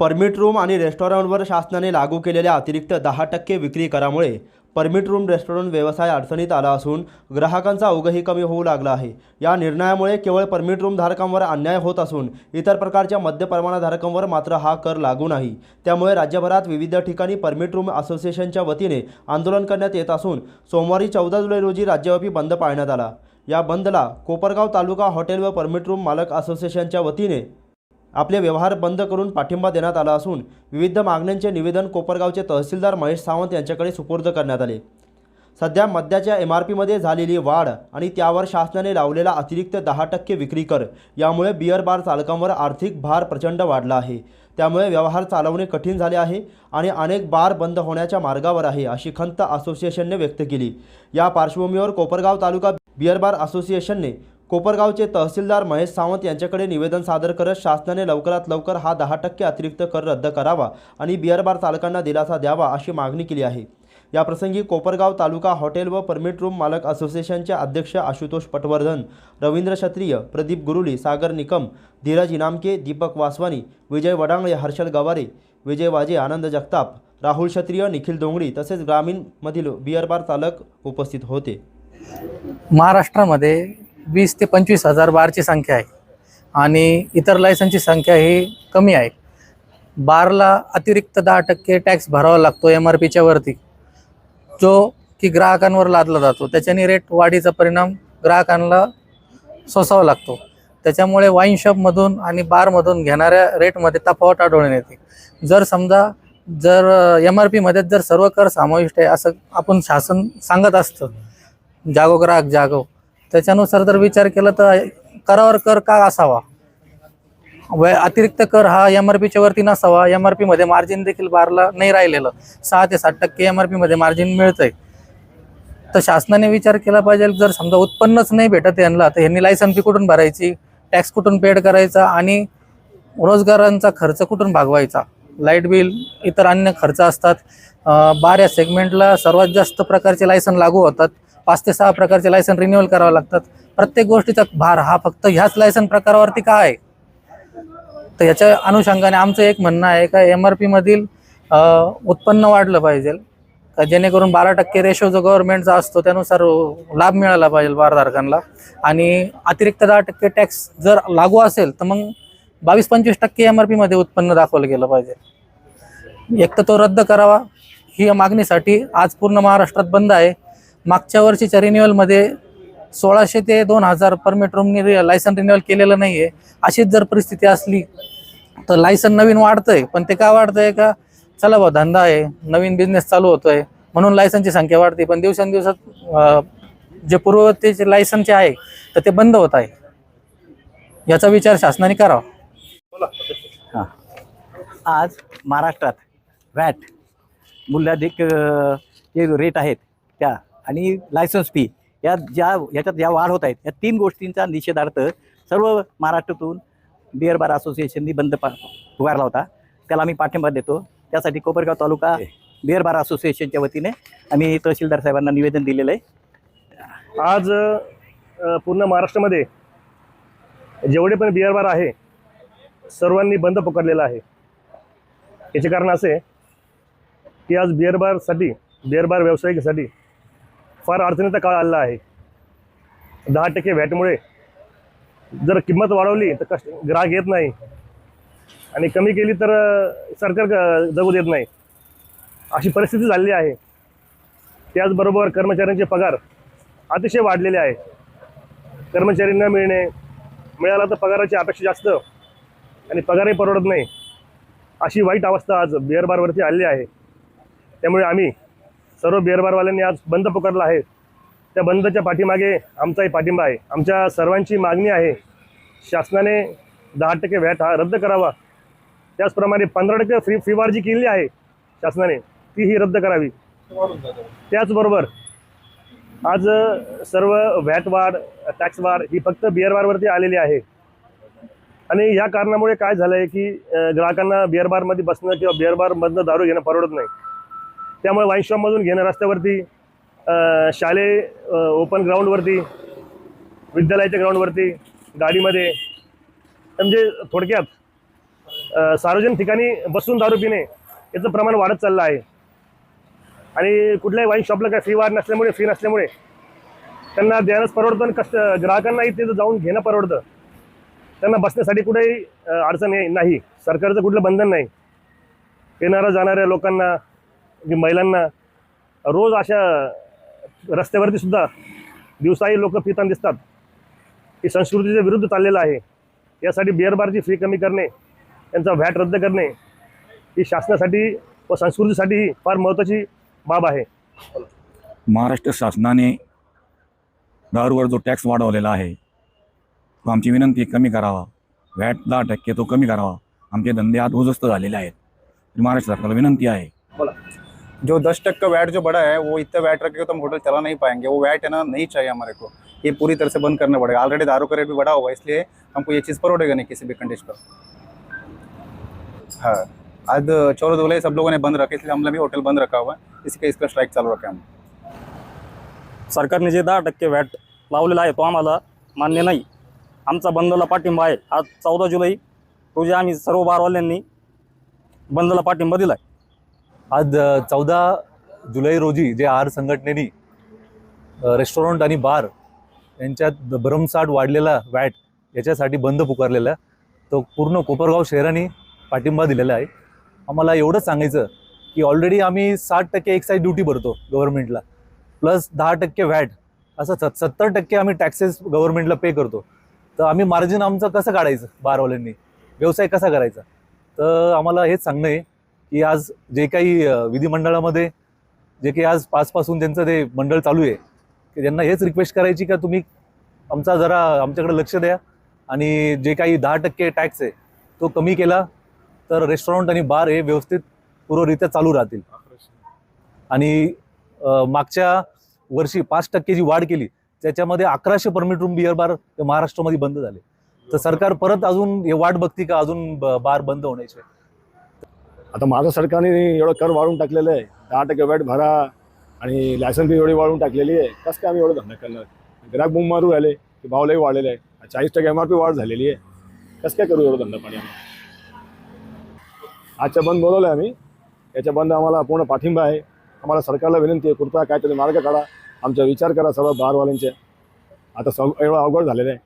Permit room आणि रेस्टॉरंटवर शासनाने लागू केलेल्या अतिरिक्त दहा टक्के विक्री करामुळे परमिट रूम रेस्टॉरंट व्यवसाय अडचणीत आला असून ग्राहकांचा ओघही कमी होऊ लागला आहे. या निर्णयामुळे केवळ परमिट रूम धारकांवर अन्याय होत असून इतर प्रकारच्या मद्य मात्र हा कर लागू नाही. त्यामुळे राज्यभरात विविध ठिकाणी परमिट रूम असोसिएशनच्या वतीने आंदोलन करण्यात येत असून सोमवारी चौदा जुलै रोजी राज्यव्यापी बंद पाळण्यात आला. या बंदला कोपरगाव तालुका हॉटेल व परमिट रूम मालक असोसिएशनच्या वतीने आपले व्यवहार बंद करून पाठिंबा देण्यात आला असून विविध मागण्यांचे निवेदन कोपरगावचे तहसीलदार महेश सावंत यांच्याकडे सुपूर्द करण्यात आले. सध्या मद्याच्या एम आर पीमध्ये झालेली वाढ आणि त्यावर शासनाने लावलेला अतिरिक्त दहा टक्के विक्री कर यामुळे बिअर बार चालकांवर आर्थिक भार प्रचंड वाढला आहे. त्यामुळे व्यवहार चालवणे कठीण झाले आहे आणि अनेक बार बंद होण्याच्या मार्गावर आहे अशी खंत असोसिएशनने व्यक्त केली. या पार्श्वभूमीवर कोपरगाव तालुका बिअर बार असोसिएशनने कोपरगावचे तहसीलदार महेश सावंत यांच्याकडे निवेदन सादर करत शासनाने लवकरात लवकर हा दहा टक्के अतिरिक्त कर रद्द करावा आणि बिअर बार चालकांना दिलासा द्यावा अशी मागणी केली आहे. याप्रसंगी कोपरगाव तालुका हॉटेल व परमिट रूम मालक असोसिएशनचे अध्यक्ष आशुतोष पटवर्धन रवींद्र क्षत्रिय प्रदीप गुरुली सागर निकम धीरज इनामके दीपक वासवानी विजय वडांगळे हर्षल गवारे विजय वाजे आनंद जगताप राहुल क्षत्रिय निखिल डोंगरी तसेच ग्रामीणमधील बिअर बार चालक उपस्थित होते. महाराष्ट्रामध्ये वीस ते पंचवीस हजार बारची संख्या आहे. आणि इतर लायसनची संख्या ही कमी आहे. बारला अतिरिक्त दहा टक्के टॅक्स भरावा लागतो एम आर पीच्या वरती. जो की ग्राहकांवर लादला जातो. त्याच्याने रेट वाढीचा परिणाम ग्राहकांना सोसावा लागतो. त्याच्यामुळे वाईन शॉपमधून आणि बारमधून घेणाऱ्या रेटमध्ये तफावत आढळून येते. जर समजा जर एम आर पीमध्येच जर सर्व कर समाविष्ट आहे असं आपण शासन सांगत असतं. जागो ग्राहक जागो. त्याच्यानुसार जर विचार केला तर करावर कर का असावा? वय अतिरिक्त कर हा एम आर पीच्या वरती नसावा. एम आर पीमध्ये मार्जिन देखील बारला नाही राहिलेलं. सहा ते सात टक्के एम आर पीमध्ये मार्जिन मिळतंय. तर शासनाने विचार केला पाहिजे. जर समजा उत्पन्नच नाही भेटत यांना तर यांनी लायसन फी कुठून भरायची? टॅक्स कुठून पेड करायचा? आणि रोजगारांचा खर्च कुठून भागवायचा? लाइट बिल इतर अन्य खर्च असतात. बार या सेगमेंटला सर्वात जास्त प्रकारचे लायसन लागू होतात. पाच ते सहा प्रकारचे लायसन रिन्युअल करावे लागतात. प्रत्येक गोष्टीचा भार हा फक्त ह्याच लायसन प्रकारावरती का आहे? तर याच्या अनुषंगाने आमचं एक म्हणणं आहे का एम आर पीमधील उत्पन्न वाढलं पाहिजे. का जेणेकरून बारा टक्के रेशो जो गव्हर्नमेंटचा असतो त्यानुसार लाभ मिळाला पाहिजे बारधारकांना आणि अतिरिक्त दहा टक्के टॅक्स जर लागू असेल तर मग बावीस पंचवीस टक्के एम आर पीमध्ये उत्पन्न दाखवलं गेलं पाहिजे. एक तर तो रद्द करावा. ही मागणीसाठी आज पूर्ण महाराष्ट्रात बंद आहे. मागच्या वर्षीच्या रिन्युअलमध्ये सोळाशे ते दोन हजार परमिट रूमनी लायसन रिन्युअल केलेलं नाही आहे अशीच जर परिस्थिती असली तर लायसन नवीन वाढतंय. पण ते का वाढतंय का? चला बा धंदा आहे. नवीन बिझनेस चालू होतोय. म्हणून लायसनची संख्या वाढते. पण दिवसेंदिवसात जे पूर्ववर्तीचे लायसनचे आहे तर ते बंद होत आहे. याचा विचार शासनाने करावा. हां. आज महाराष्ट्रात व्हॅट मूल्याधिक जे रेट आहेत त्या आणि लायसन्स फी या ज्या याच्यात ज्या वाढ होत आहेत या तीन गोष्टींचा निषेधार्थ सर्व महाराष्ट्रातून बिअर बार असोसिएशननी बंद पा पुकारला होता. त्याला आम्ही पाठिंबा देतो. त्यासाठी कोपरगाव तालुका बिअर बार असोसिएशनच्या वतीने आम्ही तहसीलदार साहेबांना निवेदन दिलेलं आहे. आज पूर्ण महाराष्ट्रामध्ये जेवढे पण बिअर बार आहे सर्वांनी बंद पुकारलेलं आहे. याचे कारण असे की आज बिअर बारसाठी बिअर बार व्यावसायिकासाठी फार अडचणीचा काळ आलेला आहे. दहा टक्के व्हॅटमुळे जर किंमत वाढवली तर कष्ट ग्राहक येत नाही. आणि कमी केली तर सरकार जगू देत नाही. अशी परिस्थिती झालेली आहे. त्याचबरोबर कर्मचाऱ्यांचे पगार अतिशय वाढलेले आहे. कर्मचारी न मिळणे मिळाला तर पगाराची अपेक्षा जास्त आणि पगारही परवडत नाही. अशी वाईट अवस्था आज बिअरबारवरती आलेली आहे. त्यामुळे आम्ही सर्व बिअरबारवाल्यांनी आज बंद पुकारला आहे. त्या बंदच्या पाठीमागे आमचाही पाठिंबा आहे. आमच्या सर्वांची मागणी आहे शासनाने दहा टक्के व्हॅट हा रद्द करावा. त्याचप्रमाणे पंधरा टक्के फ्री फीवार जी केली आहे शासनाने ती ही रद्द करावी. त्याचबरोबर आज सर्व व्हॅट वाढ टॅक्स वाढ ही फक्त बिअरबारवरती आलेली आहे. आणि या कारणामुळे काय झालं आहे की ग्राहकांना बिअरबारमध्ये बसणं किंवा बिअरबारमधनं दारू घेणं परवडत नाही. त्यामुळे वाईन शॉपमधून घेणं रस्त्यावरती शालेय ओपन ग्राउंडवरती विद्यालयाच्या ग्राउंडवरती गाडीमध्ये म्हणजे थोडक्यात सार्वजनिक ठिकाणी बसून दारू पिणे याचं प्रमाण वाढत चाललं आहे. आणि कुठल्याही वाईन शॉपला काय फी वाढ नसल्यामुळे फी नसल्यामुळे त्यांना द्यायलाच परवडतं आणि कस्ट ग्राहकांनाही तिथं जाऊन घेणं परवडतं. त्यांना बसण्यासाठी कुठेही अडचण नाही. सरकारचं कुठलं बंधन नाही. येणाऱ्या जाणाऱ्या लोकांना म्हणजे महिलांना रोज अशा रस्त्यावरती सुद्धा दिवसाही लोक पिताना दिसतात. ही संस्कृतीच्या विरुद्ध चाललेलं आहे. यासाठी बिअरबारची फी कमी करणे त्यांचा व्हॅट रद्द करणे ही शासनासाठी व संस्कृतीसाठी फार महत्त्वाची बाब आहे. महाराष्ट्र शासनाने दारूवर जो टॅक्स वाढवलेला आहे तो आमची विनंती कमी करावा. व्हॅट दहा टक्के तो कमी करावा. आमचे धंदे आज उजस्त झालेले आहेत. महाराष्ट्र सरकारला विनंती आहे जो दस टक्का वैट जो बड़ा है वो इतना वैट रखेगा तो हम होटल चला नहीं पाएंगे। वो वैट है ना नहीं चाहिए हमारे को। ये पूरी तरह से बंद करना पड़ेगा। ऑलरेडी दारू का रेट भी बड़ा होगा इसलिए हमको ये चीज़ परोड़ेगा नहीं किसी भी कंडीशन पर। हाँ। आज चौदह जुलाई सब लोगों ने बंद रखा इसलिए हमने भी होटल बंद रखा हुआ है। इसी इसका स्ट्राइक चालू रखा हम सरकारने जे दहा टक्के व्हॅट लावलेला आहे तो आम्हाला मान्य नाही. आमचा बंदला पाठिंबा आहे. आज चौदा जुलै रोजी आम्ही सर्व बारवाल्यांनी बंदला पाठिंबा दिला आहे आज चौदा जुलै रोजी जे आहार संघटनेने रेस्टॉरंट आणि बार यांच्यात भरमसाठ वाढलेला वॅट याच्यासाठी बंद पुकारलेला तो पूर्ण कोपरगाव शहराने पाठिंबा दिलेला आहे. आम्हाला एवढंच सांगायचं की ऑलरेडी आम्ही साठ टक्के एक्साईज ड्युटी भरतो गव्हर्नमेंटला प्लस दहा टक्के व्हॅट असं सत सत्तर टक्के आम्ही टॅक्सेस गव्हर्नमेंटला पे करतो. तर आम्ही मार्जिन आमचं कसं काढायचं? बारवाल्यांनी व्यवसाय कसा करायचा? तर आम्हाला हेच सांगणं आहे की आज जे काही विधिमंडळामध्ये जे काही आज पाचपासून त्यांचं ते मंडळ चालू आहे की त्यांना हेच रिक्वेस्ट करायची का तुम्ही आमचा जरा आमच्याकडे लक्ष द्या आणि जे काही दहा टक्के टॅक्स आहे तो कमी केला तर रेस्टॉरंट आणि बार हे व्यवस्थित पूर्वरित्या चालू राहतील. आणि मागच्या वर्षी पाच टक्के जी वाढ केली त्याच्यामध्ये अकराशे परमिट रूम बिअर बार महाराष्ट्रामध्ये बंद झाले. तर सरकार परत अजून हे वाट बघते का अजून बार बंद होण्याचे? आता माझं सरकारने एवढं कर वाढवून टाकलेलं आहे. दहा टक्के वॅट भरा आणि लायसन फी एवढी वाढवून टाकलेली आहे. कसं काय आम्ही एवढं धंदा करणार? ग्राहक बुम मारू राहिले की भावलाही वाढलेलं आहे चाळीस टक्के एम आर पी वाढ झालेली आहे. कसं काय करू एवढं धंदा पाणी आम्ही? आजच्या बंद बोलवलं आहे आम्ही. याच्या बंद आम्हाला पूर्ण पाठिंबा आहे. आम्हाला सरकारला विनंती आहे कृपया काहीतरी मार्ग काढा. आमचा विचार करा सर्व बारवाल्यांचे. आता सग एवढं अवघड झालेलं आहे.